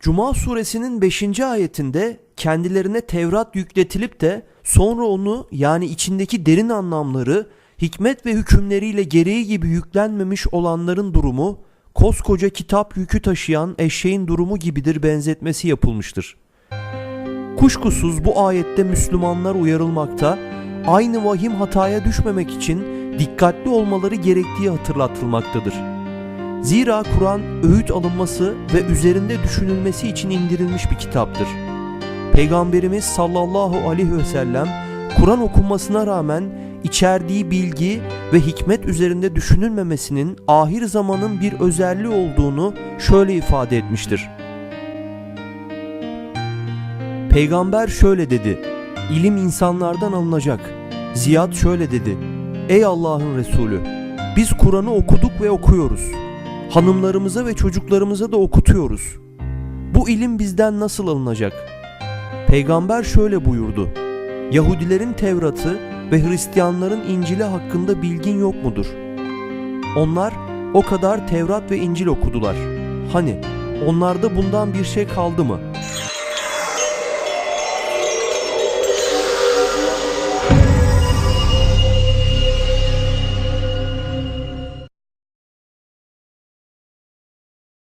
Cuma suresinin 5. ayetinde kendilerine Tevrat yükletilip de sonra onu yani içindeki derin anlamları hikmet ve hükümleriyle gereği gibi yüklenmemiş olanların durumu koskoca kitap yükü taşıyan eşeğin durumu gibidir benzetmesi yapılmıştır. Kuşkusuz bu ayette Müslümanlar uyarılmakta, aynı vahim hataya düşmemek için dikkatli olmaları gerektiği hatırlatılmaktadır. Zira Kur'an öğüt alınması ve üzerinde düşünülmesi için indirilmiş bir kitaptır. Peygamberimiz sallallahu aleyhi ve sellem Kur'an okunmasına rağmen içerdiği bilgi ve hikmet üzerinde düşünülmemesinin ahir zamanın bir özelliği olduğunu şöyle ifade etmiştir. Peygamber şöyle dedi. İlim insanlardan alınacak. Ziyad şöyle dedi. Ey Allah'ın Resulü, biz Kur'an'ı okuduk ve okuyoruz. Hanımlarımıza ve çocuklarımıza da okutuyoruz. Bu ilim bizden nasıl alınacak? Peygamber şöyle buyurdu. Yahudilerin Tevrat'ı ve Hristiyanların İncil'i hakkında bilgin yok mudur? Onlar o kadar Tevrat ve İncil okudular. Hani onlarda bundan bir şey kaldı mı?